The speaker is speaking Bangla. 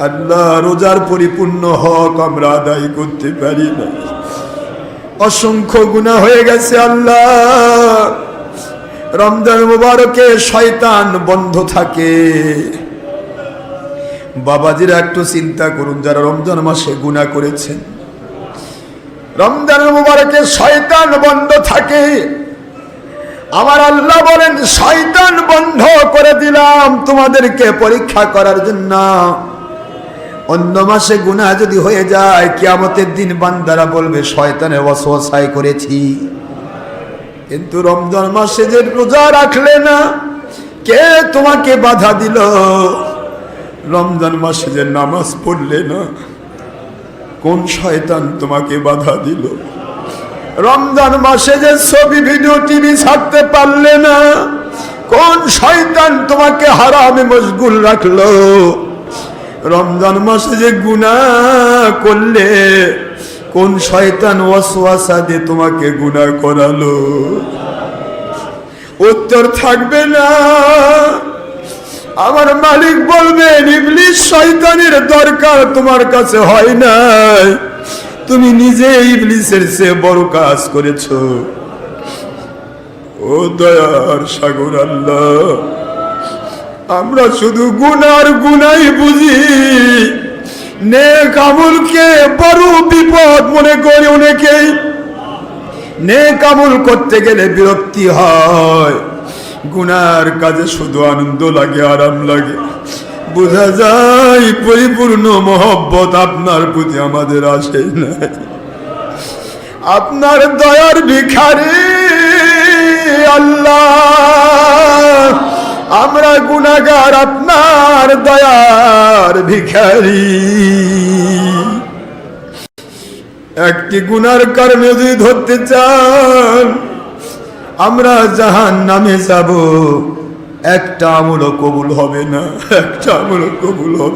আল্লাহ রোজার পরিপূর্ণ হক আমরা আদায় করতে পারি না। অসংখ্য গুণা হয়ে গেছে আল্লাহ। রমজান মুবারকে শয়তান বন্ধ থাকে। বাবাজিরা একটু চিন্তা করুন, যারা রমজান মাসে গুণা করেছেন, রমজান মুবারকে শয়তান বন্ধ থাকে। আমার আল্লাহ বলেন, শয়তান বন্ধ করে দিলাম তোমাদেরকে পরীক্ষা করার জন্য। অন্য মাসে গুনাহ যদি হয়ে যায়, কিয়ামতের দিন বান্দারা বলবে, শয়তানে ওয়াসওয়াসায় করেছি। কিন্তু রমজান মাসে যে রোজা রাখলে না, কে তোমাকে বাধা দিল? রমজান মাসে যে নামাজ পড়লে না, কোন শয়তান তোমাকে বাধা দিল? রমজান মাসে যে ছবি, ভিডিও, টিভি ছাড়তে পারলে না, কোন শয়তান তোমাকে হারামে মশগুল রাখল? রমজান মাসে যে গুণা করলে কোন শয়তান ওয়াসওয়াসা দিয়ে তোমাকে গুণা করালো? উত্তর থাকবে না। আমার মালিক বলবেন ইবলিশ শয়তানের দরকার তোমার কাছে হয় নাই। তুমি নিজে ইবলিসের চেয়ে বড় কাজ করেছ। ও দয়ার সাগর আল্লাহ। আমরা শুধু গুনার গুনাই বুঝি। নেক আমলকে বড় বিপদ মনে করি অনেকেই। নেক আমল করতে গেলে বিরক্তি হয়। গুনার কাজে শুধু আনন্দ লাগে, আরাম লাগে। বোঝা যায় পরিপূর্ণ মহব্বত আপনার প্রতি আমাদের আসে না আপনার দয়ার ভিখারি গুনাগার আপনার দয়ার ভিখারি। একটি গুনার কারণে যদি ধরতে চান, আমরা জাহান নামে যাব। একটা আমলও কবুল হবে না, একটা আমলও কবুল হবে